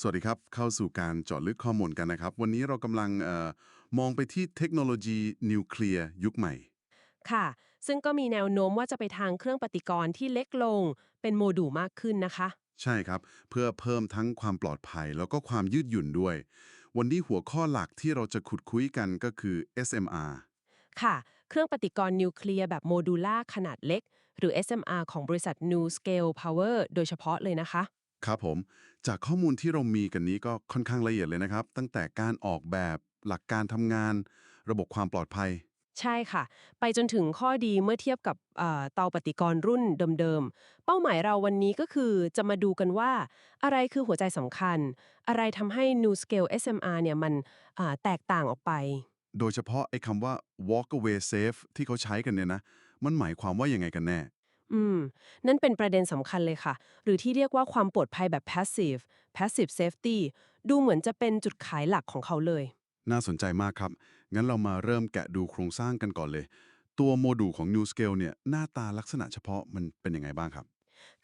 สวัสดีครับ เข้าสู่การเจาะลึกข้อมูลกันนะครับ วันนี้เรากำลังเออมองไปที่เทคโนโลยีนิวเคลียร์ยุคใหม่ ค่ะ ซึ่งก็มีแนวโน้มว่าจะไปทางเครื่องปฏิกรณ์ที่เล็กลง เป็นโมดูลมากขึ้นนะคะ ใช่ครับ เพื่อเพิ่มทั้งความปลอดภัยแล้วก็ความยืดหยุ่นด้วย วันนี้หัวข้อหลักที่เราจะขุดคุยกันก็คือ SMR ค่ะ เครื่องปฏิกรณ์นิวเคลียร์แบบโมดูล่าขนาดเล็ก หรือ SMR ของบริษัท New Scale Power โดยเฉพาะเลยนะคะ ครับผม จากข้อมูลที่เรามีกันนี้ก็ค่อนข้างละเอียดเลยนะครับ ตั้งแต่การออกแบบหลักการทำงาน ระบบความปลอดภัย ใช่ค่ะ ไปจนถึงข้อดีเมื่อเทียบกับเอ่อเตาปฏิกรณ์รุ่นเดิมๆ เป้าหมายเราวันนี้ก็คือจะมาดูกันว่า อะไรคือหัวใจสำคัญ อะไรทำให้ New Scale SMR เนี่ยมันอ่าแตกต่างออกไป โดยเฉพาะไอ้คำว่า walk away safe ที่เขาใช้กันเนี่ยนะ มันหมายความว่ายังไงกันแน่ อืม นั่นเป็นประเด็นสำคัญเลยค่ะ หรือที่เรียกว่าความปลอดภัยแบบ passive passive safety ดูเหมือนจะเป็นจุดขายหลักของเขาเลย น่าสนใจมากครับ งั้นเรามาเริ่มแกะดูโครงสร้างกันก่อนเลย ตัวโมดูลของ New Scale เนี่ยหน้าตาลักษณะเฉพาะมันเป็นยังไงบ้างครับ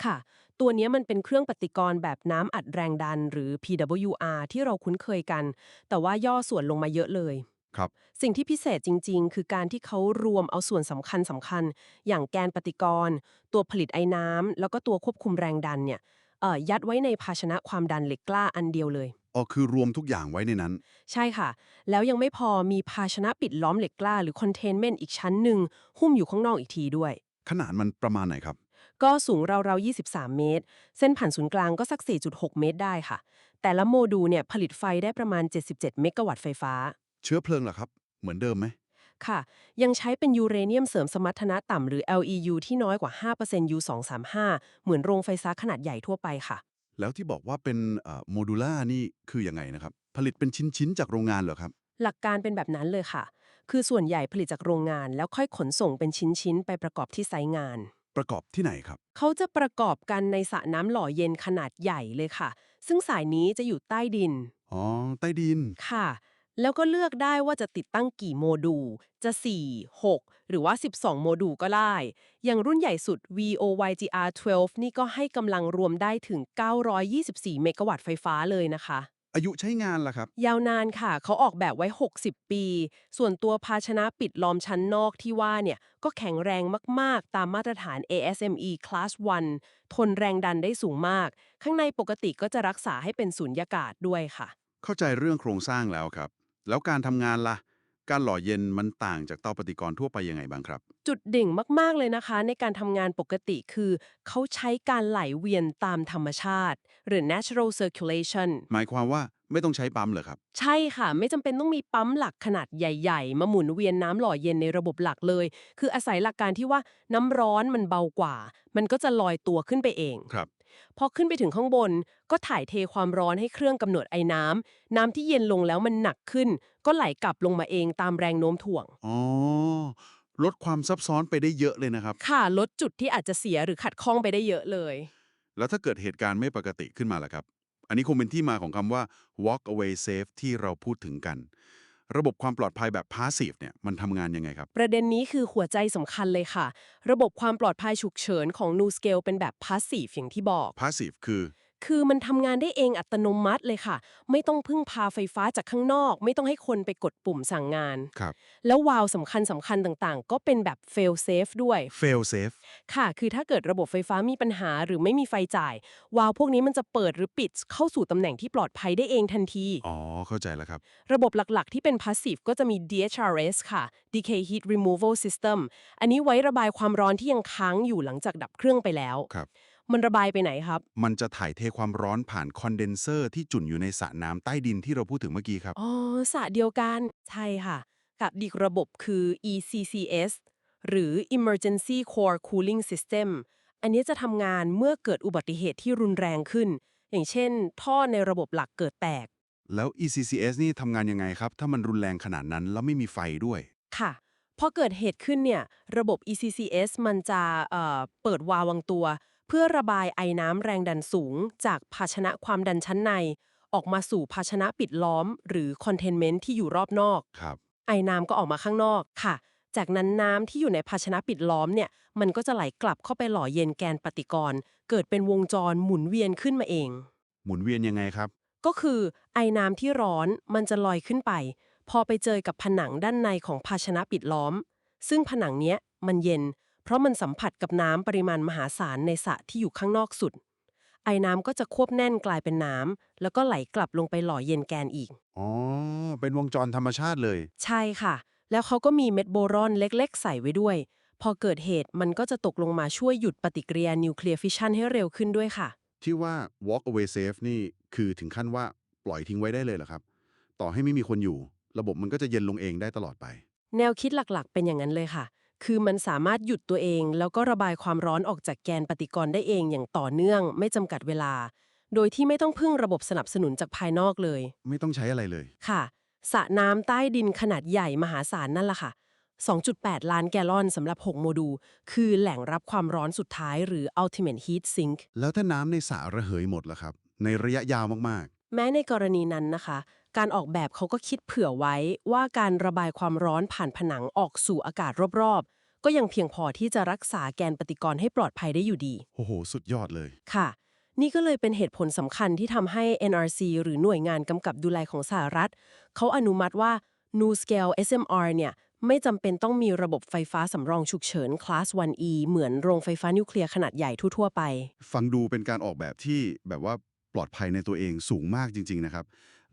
ค่ะ ตัวเนี้ยมันเป็นเครื่องปฏิกรณ์แบบน้ำอัดแรงดันหรือ PWR ที่เราคุ้นเคยกัน แต่ว่าย่อส่วนลงมาเยอะเลย ครับ สิ่งที่พิเศษจริง ๆ คือการที่เขารวมเอาส่วนสำคัญสำคัญ อย่างแกนปฏิกรณ์ ตัวผลิตไอ้น้ำแล้วก็ตัวควบคุมแรงดันเนี่ยเอ่อยัดไว้ในภาชนะความดันเหล็กกล้าอันเดียวเลย อ๋อคือรวมทุกอย่างไว้ในนั้น ใช่ค่ะ แล้วยังไม่พอมีภาชนะปิดล้อมเหล็กกล้า หรือคอนเทนเมนต์อีกชั้นหนึ่งหุ้มอยู่ข้างนอกอีกทีด้วย ขนาดมันประมาณไหนครับ ก็สูงราวๆ 23 เมตร เส้นผ่านศูนย์กลางก็สัก 4.6 เมตรได้ค่ะ แต่ละโมดูลเนี่ยผลิตไฟได้ประมาณ 77 เมกะวัตต์ไฟฟ้า เชื้อเพลิงล่ะครับ เหมือนเดิมไหม ค่ะ ยังใช้เป็นยูเรเนียมเสริมสมรรถนะต่ำหรือ LEU ที่น้อยกว่า 5% U235 เหมือนโรงไฟฟ้าขนาดใหญ่ทั่วไปค่ะ แล้วที่บอกว่าเป็นโมดูล่านี่คือยังไงนะครับ ผลิตเป็นชิ้นๆจากโรงงานเหรอครับ หลักการเป็นแบบนั้นเลยค่ะ คือส่วนใหญ่ผลิตจากโรงงาน แล้วค่อยขนส่งเป็นชิ้นๆไปประกอบที่ไซต์งาน ประกอบที่ไหนครับ เขาจะประกอบกันในสระน้ำหล่อเย็นขนาดใหญ่เลยค่ะ ซึ่งสายนี้จะอยู่ใต้ดิน อ๋อ ใต้ดิน ค่ะ แล้วก็เลือกได้ว่าจะติดตั้งกี่โมดูล จะ 4 6 หรือว่า 12 โมดูลก็ได้ อย่างรุ่นใหญ่สุด VOYGR 12 นี่ก็ให้กำลังรวมได้ถึง 924 เมกะวัตต์ไฟฟ้าเลยนะคะ อายุใช้งานล่ะครับ ยาวนานค่ะ เขาออกแบบไว้ 60 ปี ส่วนตัวภาชนะปิดล้อมชั้นนอกที่ว่าเนี่ย ก็แข็งแรงมาก ๆ ตามมาตรฐาน ASME Class 1 ทนแรงดันได้สูงมาก ข้างในปกติก็จะรักษาให้เป็นสุญญากาศด้วยค่ะ เข้าใจเรื่องโครงสร้างแล้วครับ แล้วการทำงานล่ะ การหล่อเย็นมันต่างจากเตาปฏิกรณ์ทั่วไปยังไงบ้างครับ จุดดิ่งมาก ๆ เลยนะคะ ในการทำงานปกติคือ เขาใช้การไหลเวียนตามธรรมชาติ หรือ natural circulation หมายความว่าไม่ต้องใช้ปั๊มเหรอครับ ใช่ค่ะ ไม่จำเป็นต้องมีปั๊มหลักขนาดใหญ่ ๆ มาหมุนเวียนน้ำหล่อเย็นในระบบหลักเลย คืออาศัยหลักการที่ว่าน้ำร้อนมันเบากว่า มันก็จะลอยตัวขึ้นไปเอง ครับ พอขึ้นไปถึงข้างบน ก็ถ่ายเทความร้อนให้เครื่องกำเนิดไอ้น้ำ น้ำที่เย็นลงแล้วมันหนักขึ้น ก็ไหลกลับลงมาเองตามแรงโน้มถ่วง อ๋อ ลดความซับซ้อนไปได้เยอะเลยนะครับ ค่ะลดจุดที่อาจจะเสียหรือขัดข้องไปได้เยอะเลย แล้วถ้าเกิดเหตุการณ์ไม่ปกติขึ้นมาล่ะครับ อันนี้คงเป็นที่มาของคำว่า walk away safe ที่เราพูดถึงกัน ระบบความปลอดภัยแบบ passive เนี่ยมันทำงานยังไงครับ ประเด็นนี้คือหัวใจสำคัญเลยค่ะ ระบบความปลอดภัยฉุกเฉินของ New Scale เป็นแบบ passive อย่างที่บอก passive คือ คือมันทำงานได้เองอัตโนมัติเลยค่ะ ไม่ต้องพึ่งพาไฟฟ้าจากข้างนอก ไม่ต้องให้คนไปกดปุ่มสั่งงาน ครับ แล้ววาล์วสำคัญสำคัญต่างๆ ก็เป็นแบบ fail safe ด้วย fail safe ค่ะ คือถ้าเกิดระบบไฟฟ้ามีปัญหาหรือไม่มีไฟจ่าย วาล์วพวกนี้มันจะเปิดหรือปิดเข้าสู่ตำแหน่งที่ปลอดภัยได้เองทันที อ๋อ เข้าใจแล้วครับ ระบบหลักๆ ที่เป็น passive ก็จะมี DHRS ค่ะ Decay Heat Removal System อันนี้ไว้ระบายความร้อนที่ยังค้างอยู่หลังจากดับเครื่องไปแล้ว ครับ มันระบายไปไหนครับ มันจะถ่ายเทความร้อนผ่านคอนเดนเซอร์ที่จุ่นอยู่ในสระน้ำใต้ดินที่เราพูดถึงเมื่อกี้ครับ อ๋อสระเดียวกัน ใช่ค่ะ กับอีกระบบคือ ECCS หรือ Emergency Core Cooling System อันนี้จะทำงานเมื่อเกิดอุบัติเหตุที่รุนแรงขึ้น อย่างเช่น ท่อในระบบหลักเกิดแตก แล้ว ECCS นี่ทำงานยังไงครับ ถ้ามันรุนแรงขนาดนั้นแล้วไม่มีไฟด้วย ค่ะ พอเกิดเหตุขึ้นเนี่ย ระบบ ECCS มันจะเอ่อเปิดวาล์ววางตัว เพื่อระบายไอ้น้ำแรงดันสูง จากภาชนะความดันชั้นใน ออกมาสู่ภาชนะปิดล้อม หรือคอนเทนเมนต์ที่อยู่รอบนอก ครับ ไอ้น้ำก็ออกมาข้างนอกค่ะ จากนั้นน้ำที่อยู่ในภาชนะปิดล้อมเนี่ย มันก็จะไหลกลับเข้าไปหล่อเย็นแกนปฏิกรณ์ เกิดเป็นวงจรหมุนเวียนขึ้นมาเอง หมุนเวียนยังไงครับ ก็คือไอ้น้ำที่ร้อนมันจะลอยขึ้นไป พอไปเจอกับผนังด้านในของภาชนะปิดล้อม ซึ่งผนังเนี้ยมันเย็น เพราะมันสัมผัสกับน้ำปริมาณมหาศาลในสระที่อยู่ข้างนอกสุด ไอ้น้ำก็จะควบแน่นกลายเป็นน้ำแล้วก็ไหลกลับลงไปหล่อเย็นแกนอีก อ๋อ เป็นวงจรธรรมชาติเลย ใช่ค่ะ แล้วเขาก็มีเม็ดโบรอนเล็กๆ ใส่ไว้ด้วย พอเกิดเหตุมันก็จะตกลงมาช่วยหยุดปฏิกิริยานิวเคลียร์ฟิชชันให้เร็วขึ้นด้วยค่ะ ที่ว่า walk away safe นี่คือถึงขั้นว่าปล่อยทิ้งไว้ได้เลยเหรอครับ ต่อให้ไม่มีคนอยู่ ระบบมันก็จะเย็นลงเองได้ตลอดไป แนวคิดหลักๆ เป็นอย่างนั้นเลยค่ะ คือมันสามารถหยุดตัวเอง แล้วก็ระบายความร้อนออกจากแกนปฏิกรณ์ได้เองอย่างต่อเนื่อง ไม่จำกัดเวลา โดยที่ไม่ต้องพึ่งระบบสนับสนุนจากภายนอกเลย ไม่ต้องใช้อะไรเลย ค่ะสระน้ำใต้ดินขนาดใหญ่มหาศาลนั่นแหละค่ะ 2.8 ล้านแกลลอนสำหรับ 6 โมดูล คือแหล่งรับความร้อนสุดท้ายหรือ ultimate heat sink แล้วถ้าน้ำในสระระเหยหมดล่ะครับ ในระยะยาวมากแม้ในกรณีนั้นนะคะ การออกแบบเขาก็คิดเผื่อไว้ว่าการระบายความร้อนผ่านผนังออกสู่อากาศรอบๆ ก็ยังเพียงพอที่จะรักษาแกนปฏิกรณ์ให้ปลอดภัยได้อยู่ดีๆโอ้โห สุดยอดเลย ค่ะ นี่ก็เลยเป็นเหตุผลสำคัญที่ทำให้ NRC หรือหน่วยงานกำกับดูแลของสหรัฐ เขาอนุมัติว่า New Scale SMR เนี่ยไม่จำเป็นต้องมีระบบไฟฟ้าสำรองฉุกเฉิน Class 1E เหมือนโรงไฟฟ้านิวเคลียร์ขนาดใหญ่ทั่วๆไป ฟังดูเป็นการออกแบบที่แบบว่าปลอดภัยในตัวเองสูงมากจริง ๆ นะครับ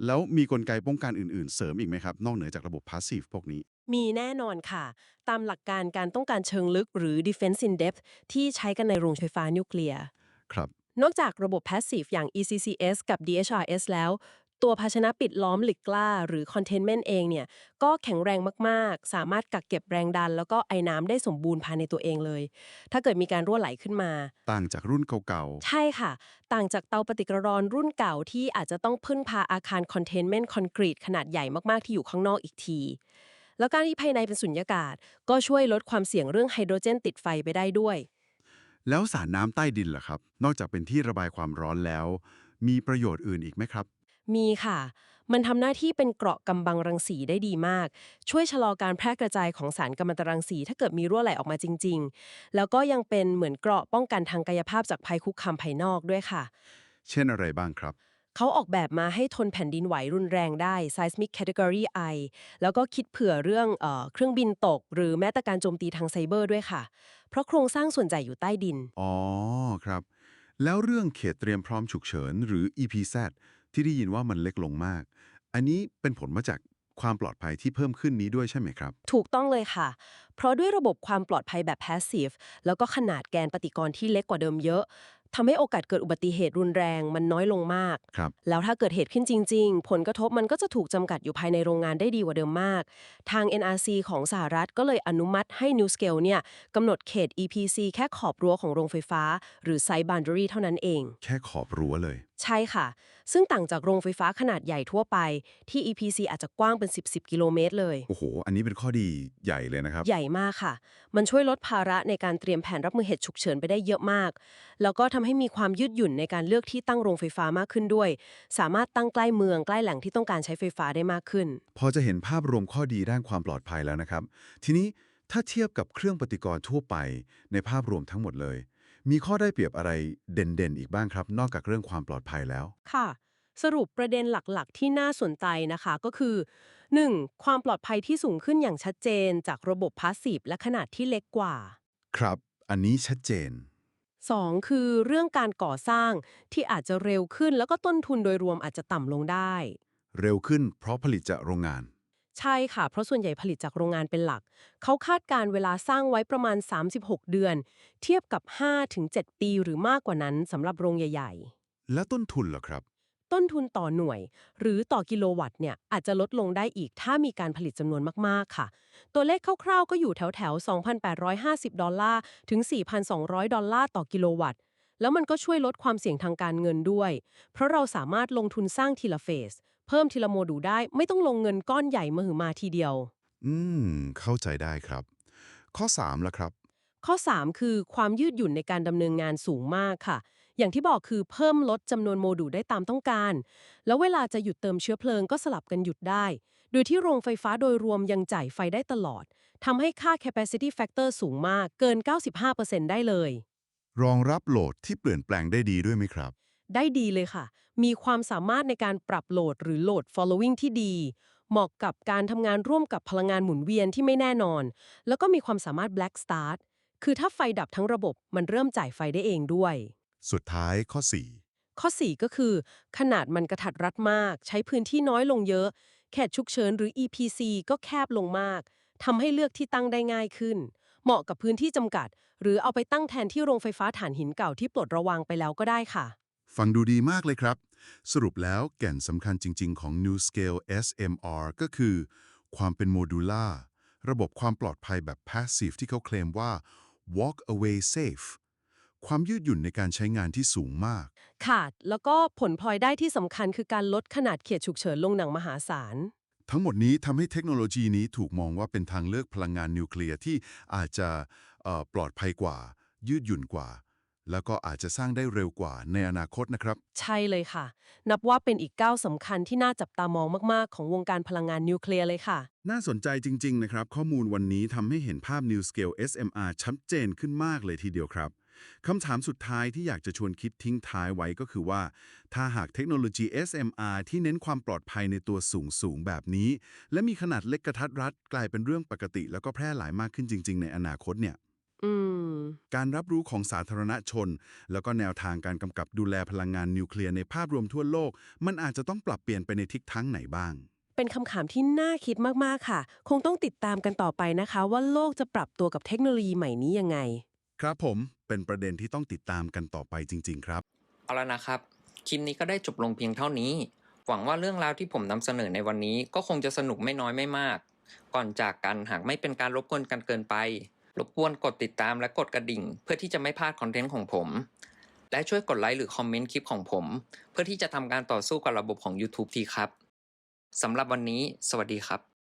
แล้วมีกลไกป้องกันอื่นๆ เสริมอีกไหมครับ นอกเหนือจากระบบ passive พวกนี้ มีแน่นอนค่ะ ตามหลักการการต้องการเชิงลึกหรือ defense in depth ที่ใช้กันในโรงไฟฟ้านิวเคลียร์ครับ นอกจากระบบ passive อย่าง ECCS กับ DHRS แล้ว ตัวภาชนะปิดล้อมเหล็กกล้า หรือ containment เองเนี่ยก็แข็งแรงมากๆ สามารถกักเก็บแรงดัน แล้วก็ไอ้น้ำได้สมบูรณ์ภายในตัวเองเลย ถ้าเกิดมีการรั่วไหลขึ้นมา ต่างจากรุ่นเก่าใช่ค่ะ ต่างจากเตาปฏิกรณ์รุ่นเก่าที่อาจจะต้องพึ่งพาอาคารคอนเทนเมนต์คอนกรีตขนาดใหญ่มากๆที่อยู่ข้างนอกอีกทีแล้วการที่ภายในเป็นสุญญากาศ ก็ช่วยลดความเสี่ยงเรื่องไฮโดรเจนติดไฟไปได้ด้วยๆแล้วสารน้ำใต้ดินล่ะครับ นอกจากเป็นที่ระบายความร้อนแล้ว มีประโยชน์อื่นอีกไหมครับ มีค่ะ มันทำหน้าที่เป็นเกราะกำบังรังสีได้ดีมาก ช่วยชะลอการแพร่กระจายของสารกัมมันตรังสี ถ้าเกิดมีรั่วไหลออกมาจริง ๆ แล้วก็ยังเป็นเหมือนเกราะป้องกันทางกายภาพจากภัยคุกคามภายนอกด้วยค่ะ เช่นอะไรบ้างครับ เขาออกแบบมาให้ทนแผ่นดินไหวรุนแรงได้ seismic category I แล้วก็คิดเผื่อเรื่องเออเครื่องบินตก หรือแม้แต่การโจมตีทางไซเบอร์ด้วยค่ะ เพราะโครงสร้างส่วนใหญ่อยู่ใต้ดิน อ๋อครับ แล้วเรื่องเขตเตรียมพร้อมฉุกเฉินหรือ EPZ ที่ได้ยินว่ามันเล็กลงมาก อันนี้เป็นผลมาจากความปลอดภัยที่เพิ่มขึ้นนี้ด้วยใช่ไหมครับ ถูกต้องเลยค่ะ เพราะด้วยระบบความปลอดภัยแบบ passive แล้วก็ขนาดแกนปฏิกรณ์ที่เล็กกว่าเดิมเยอะทำให้โอกาสเกิดอุบัติเหตุรุนแรงมันน้อยลงมาก ครับแล้วถ้าเกิดเหตุขึ้นจริง ๆ ผลกระทบมันก็จะถูกจำกัดอยู่ภายในโรงงานได้ดีกว่าเดิมมาก ทาง NRC ของสหรัฐก็เลยอนุมัติให้ New Scale เนี่ยกำหนดเขต EPC แค่ขอบรั้วของโรงไฟฟ้า หรือ Site Boundary เท่านั้นเอง แค่ขอบรั้วเลย ใช่ค่ะ ซึ่งต่างจากโรงไฟฟ้าขนาดใหญ่ทั่วไป ที่ EPC อาจจะกว้างเป็น 10 10 กิโลเมตรเลย โอ้โห อันนี้เป็นข้อดีใหญ่เลยนะครับ ใหญ่มากค่ะ มันช่วยลดภาระในการเตรียมแผนรับมือเหตุฉุกเฉินไปได้เยอะมาก แล้วก็ทำให้มีความยืดหยุ่นในการเลือกที่ตั้งโรงไฟฟ้ามากขึ้นด้วย สามารถตั้งใกล้เมืองใกล้แหล่งที่ต้องการใช้ไฟฟ้าได้มากขึ้น พอจะเห็นภาพรวมข้อดีด้านความปลอดภัยแล้วนะครับ ทีนี้ถ้าเทียบกับเครื่องปฏิกรณ์ทั่วไปในภาพรวมทั้งหมดเลย มีข้อได้เปรียบอะไรเด่นๆ อีกบ้างครับ นอกจากเรื่องความปลอดภัยแล้ว ค่ะ สรุปประเด็นหลักๆ ที่น่าสนใจนะคะก็คือ 1. ความปลอดภัยที่สูงขึ้นอย่างชัดเจน จากระบบพาสซีฟและขนาดที่เล็กกว่า ครับ อันนี้ชัดเจน 2. คือเรื่องการก่อสร้างที่อาจจะเร็วขึ้นแล้วก็ต้นทุนโดยรวมอาจจะต่ำลงได้ เร็วขึ้นเพราะผลิตจากโรงงาน ใช่ค่ะ เพราะส่วนใหญ่ผลิตจากโรงงานเป็นหลัก เขาคาดการเวลาสร้างไว้ประมาณ 36 เดือน เทียบกับ 5-7 ปีหรือมากกว่านั้นสำหรับโรงใหญ่และต้นทุนเหรอครับๆต้นทุนต่อหน่วย หรือต่อกิโลวัตต์เนี่ยอาจจะลดลงได้อีกถ้ามีการผลิตจำนวนมากๆค่ะ ตัวเลขคร่าวๆ ก็อยู่แถวๆ 2,850 ดอลลาร์ถึง 4,200 ดอลลาร์ต่อกิโลวัตต์แล้วมันก็ช่วยลดความเสี่ยงทางการเงินด้วย เพราะเราสามารถลงทุนสร้างทีละเฟส เพิ่มทีละโมดูลได้ ไม่ต้องลงเงินก้อนใหญ่มหึมาทีเดียว อืม เข้าใจได้ครับ ข้อ3ล่ะครับ ข้อ 3 คือความยืดหยุ่นในการดำเนินงานสูงมากค่ะ อย่างที่บอกคือเพิ่มลดจำนวนโมดูลได้ตามต้องการ แล้วเวลาจะหยุดเติมเชื้อเพลิงก็สลับกันหยุดได้ โดยที่โรงไฟฟ้าโดยรวมยังจ่ายไฟได้ตลอดทำให้ค่า capacity factor สูงมากเกิน 95%ได้เลย รองรับโหลดที่เปลี่ยนแปลงได้ดีด้วยไหมครับ ได้ดีเลยค่ะ มีความสามารถในการปรับโหลดหรือโหลด following ที่ดี เหมาะกับการทำงานร่วมกับพลังงานหมุนเวียนที่ไม่แน่นอน แล้วก็มีความสามารถ black start คือถ้าไฟดับทั้งระบบมันเริ่มจ่ายไฟได้เองด้วย สุดท้ายข้อข้อ 4 ก็คือ ขนาดมันกระทัดรัดมาก ใช้พื้นที่น้อยลงเยอะ แขตฉุกเฉินหรือ EPC ก็แคบลงมากทำให้เลือกที่ตั้งได้ง่ายขึ้น เหมาะกับพื้นที่จำกัด หรือเอาไปตั้งแทนที่โรงไฟฟ้าถ่านหินเก่าที่ปลดระวางไปแล้วก็ได้ค่ะ4 ฟังดูดีมากเลยครับ สรุปแล้วแก่นสำคัญจริง ๆ ของ New Scale SMR ก็คือ ความเป็นโมดูล่าระบบความปลอดภัยแบบ Passive ที่เขาเคลมว่า Walk away safe ความยืดหยุ่นในการใช้งานที่สูงมาก ค่ะ แล้วก็ผลพลอยได้ที่สำคัญคือการลดขนาดเขตฉุกเฉินลงหนังมหาศาล ทั้งหมดนี้ทำให้เทคโนโลยีนี้ถูกมองว่าเป็นทางเลือกพลังงานนิวเคลียร์ที่อาจจะเอ่อปลอดภัยกว่า ยืดหยุ่นกว่า แล้วก็อาจจะสร้างได้เร็วกว่าในอนาคตนะครับ ใช่เลยค่ะ นับว่าเป็นอีกก้าวสำคัญที่น่าจับตามองมาก ๆ ของวงการพลังงานนิวเคลียร์เลยค่ะ น่าสนใจจริง ๆ นะครับ ข้อมูลวันนี้ทำให้เห็นภาพ New Scale SMR ชัดเจนขึ้นมากเลยทีเดียวครับคำถามสุดท้ายที่อยากจะชวนคิดทิ้งท้ายไว้ก็คือว่า ถ้าหากเทคโนโลยี SMR ที่เน้นความปลอดภัยในตัวสูงสูงๆแบบนี้ และมีขนาดเล็กกระทัดรัด กลายเป็นเรื่องปกติ แล้วก็แพร่หลายมากขึ้นจริง ๆ ในอนาคตเนี่ย อืม การรับรู้ของสาธารณชน แล้วก็แนวทางการกำกับดูแลพลังงานนิวเคลียร์ในภาพรวมทั่วโลก มันอาจจะต้องปรับเปลี่ยนไปในทิศทางไหนบ้าง เป็นคำถามที่น่าคิดมากๆค่ะ คงต้องติดตามกันต่อไปนะคะ ว่าโลกจะปรับตัวกับเทคโนโลยีใหม่นี้ยังไง ครับผมเป็นประเด็นที่ต้องติดตามกันต่อไปจริง ๆ ครับ เอาละนะครับ คลิปนี้ก็ได้จบลงเพียงเท่านี้ หวังว่าเรื่องราวที่ผมนำเสนอในวันนี้ก็คงจะสนุกไม่น้อยไม่มาก ก่อนจากกันหากไม่เป็นการรบกวนกันเกินไป รบกวนกดติดตามและกดกระดิ่ง เพื่อที่จะไม่พลาดคอนเทนต์ของผม และช่วยกดไลค์หรือคอมเมนต์คลิปของผม เพื่อที่จะทำการต่อสู้กับระบบของ YouTube ทีครับสำหรับวันนี้ สวัสดีครับ